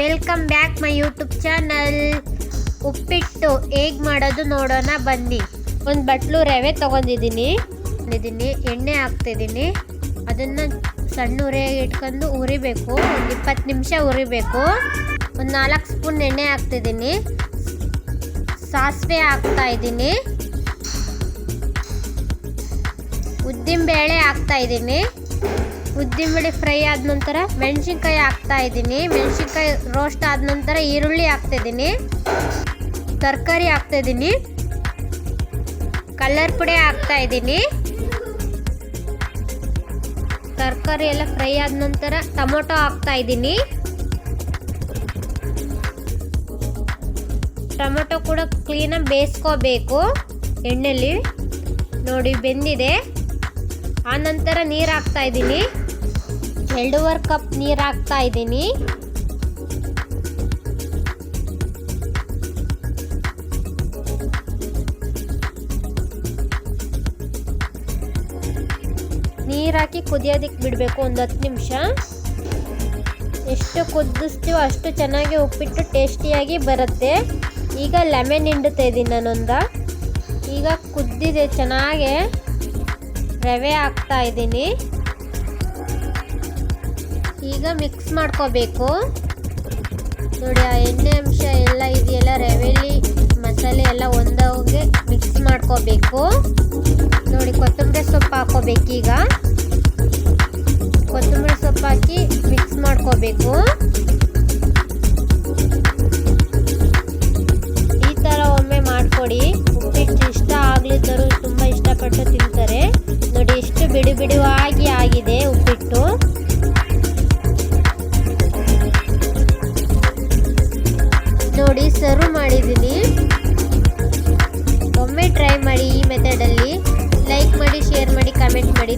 Welcome back my YouTube channel ಉಪ್ಪಿಟ್ಟು ಹೇಗೆ ಮಾಡೋದು ನೋಡೋಣ, ಬನ್ನಿ. ಒಂದು ಬಟ್ಲು ರವೆ ತೊಗೊಂಡಿದ್ದೀನಿ. ಇದ್ದೀನಿ ಎಣ್ಣೆ ಹಾಕ್ತಿದ್ದೀನಿ. ಅದನ್ನು ಸಣ್ಣ ಉರಿಯಾಗಿ ಇಟ್ಕೊಂಡು ಉರಿಬೇಕು. ಒಂದು ಇಪ್ಪತ್ತು ನಿಮಿಷ ಉರಿಬೇಕು. ಒಂದು ನಾಲ್ಕು ಸ್ಪೂನ್ ಎಣ್ಣೆ ಹಾಕ್ತಿದ್ದೀನಿ. ಸಾಸಿವೆ ಹಾಕ್ತಾ ಇದ್ದೀನಿ. ಉದ್ದಿನಬೇಳೆ ಹಾಕ್ತಾ ಇದ್ದೀನಿ. ಉದ್ದಿನಬೇಳೆ ಫ್ರೈ ಆದ ನಂತರ ಮೆಣಸಿನ್ಕಾಯಿ ಹಾಕ್ತಾ ಇದ್ದೀನಿ. ಮೆಣಸಿನ್ಕಾಯಿ ರೋಸ್ಟ್ ಆದ ನಂತರ ಈರುಳ್ಳಿ ಹಾಕ್ತಾ ಇದ್ದೀನಿ. ತರಕಾರಿ ಹಾಕ್ತಾ ಇದ್ದೀನಿ. ಕಲರ್ ಪುಡಿ ಹಾಕ್ತಾ ಇದ್ದೀನಿ. ತರಕಾರಿ ಎಲ್ಲ ಫ್ರೈ ಆದ ನಂತರ ಟೊಮೊಟೊ ಹಾಕ್ತಾ ಇದ್ದೀನಿ. ಟೊಮೊಟೊ ಕೂಡ ಕ್ಲೀನಾಗಿ ಬೇಯಿಸ್ಕೋಬೇಕು ಎಣ್ಣೆಲಿ. ನೋಡಿ ಬೆಂದಿದೆ. ಆ ನಂತರ ನೀರು ಹಾಕ್ತಾ ಇದ್ದೀನಿ. ಎರಡೂವರೆ ಕಪ್ ನೀರು ಹಾಕ್ತಾ ಇದ್ದೀನಿ. ನೀರು ಹಾಕಿ ಕುದಿಯೋದಕ್ಕೆ ಬಿಡಬೇಕು ಒಂದು ಹತ್ತು ನಿಮಿಷ. ಎಷ್ಟು ಕುದಿಸ್ತೀವೋ ಅಷ್ಟು ಚೆನ್ನಾಗಿ ಉಪ್ಪಿಟ್ಟು ಟೇಸ್ಟಿಯಾಗಿ ಬರುತ್ತೆ. ಈಗ ಲೆಮೆನ್ ಹಿಂಡುತ್ತಾ ಇದ್ದೀನಿ ನಾನೊಂದ. ಈಗ ಕುದ್ದಿದೆ ಚೆನ್ನಾಗೆ. ರವೆ ಹಾಕ್ತಾ ಇದ್ದೀನಿ. ಈಗ ಮಿಕ್ಸ್ ಮಾಡ್ಕೋಬೇಕು. ನೋಡಿ, ಆ ಎಣ್ಣೆ ಅಂಶ ಎಲ್ಲ ಇದೆಯಲ್ಲ, ರವೆಲಿ ಮಸಾಲೆ ಎಲ್ಲ ಒಂದೋಗೆ ಮಿಕ್ಸ್ ಮಾಡ್ಕೋಬೇಕು. ನೋಡಿ, ಕೊತ್ತಂಬರಿ ಸೊಪ್ಪು ಹಾಕೋಬೇಕೀಗ ಕೊತ್ತಂಬರಿ ಸೊಪ್ಪು ಹಾಕಿ ಮಿಕ್ಸ್ ಮಾಡ್ಕೋಬೇಕು. ಈ ಥರ ಒಮ್ಮೆ ಮಾಡಿಕೊಡಿ. ಉಪ್ಪಿಟ್ಟು ಇಷ್ಟ ಆಗಲಿದ್ದರೂ ತುಂಬ ಇಷ್ಟಪಟ್ಟು ಬಿಡಿ ಬಿಡುವಾಗಿ ಆಗಿದೆ ಉಪ್ಪಿಟ್ಟು. ನೋಡಿ ಸರ್ವ್ ಮಾಡಿದ್ದೀನಿ. ಒಮ್ಮೆ ಟ್ರೈ ಮಾಡಿ ಈ ಮೆಥಡಲ್ಲಿ ಲೈಕ್ ಮಾಡಿ ಶೇರ್ ಮಾಡಿ ಕಮೆಂಟ್ ಮಾಡಿ.